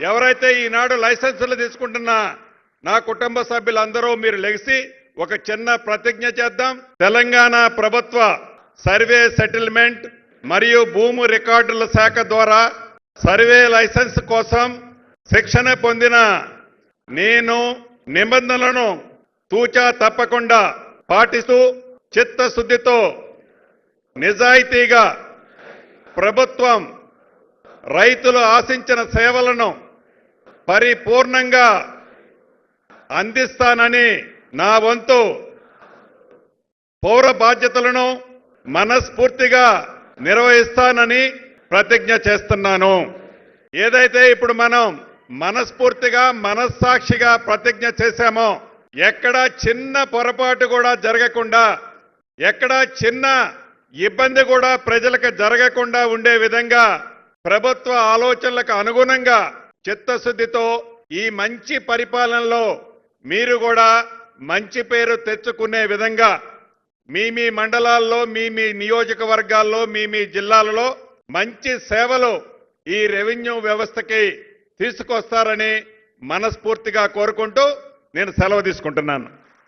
ఎవరైతే ఈనాడు లైసెన్సులు తీసుకుంటున్న నా కుటుంబ సభ్యులందరూ మీరు లెగిసి ఒక చిన్న ప్రతిజ్ఞ చేద్దాం. తెలంగాణ ప్రభుత్వ సర్వే సెటిల్మెంట్ మరియు భూమి రికార్డుల శాఖ ద్వారా సర్వే లైసెన్స్ కోసం శిక్షణ పొందిన నేను నిబంధనలను తూచా తప్పకుండా పాటిస్తూ చిత్తశుద్ధితో నిజాయితీగా ప్రభుత్వం రైతులు ఆశించిన సేవలను పరిపూర్ణంగా అందిస్తానని నా వంతు పౌర బాధ్యతలను మనస్ఫూర్తిగా నిర్వహిస్తానని ప్రతిజ్ఞ చేస్తున్నాను. ఏదైతే ఇప్పుడు మనం మనస్ఫూర్తిగా మనస్సాక్షిగా ప్రతిజ్ఞ చేశామో ఎక్కడ చిన్న పొరపాటు కూడా జరగకుండా ఎక్కడా చిన్న ఇబ్బంది కూడా ప్రజలకు జరగకుండా ఉండే విధంగా ప్రభుత్వ ఆలోచనలకు అనుగుణంగా చిత్తశుద్ధితో ఈ మంచి పరిపాలనలో మీరు కూడా మంచి పేరు తెచ్చుకునే విధంగా మీ మీ మండలాల్లో మీ మీ నియోజకవర్గాల్లో మీ మీ జిల్లాలలో మంచి సేవలు ఈ రెవెన్యూ వ్యవస్థకి తీసుకొస్తారని మనస్ఫూర్తిగా కోరుకుంటూ నేను సెలవు తీసుకుంటున్నాను.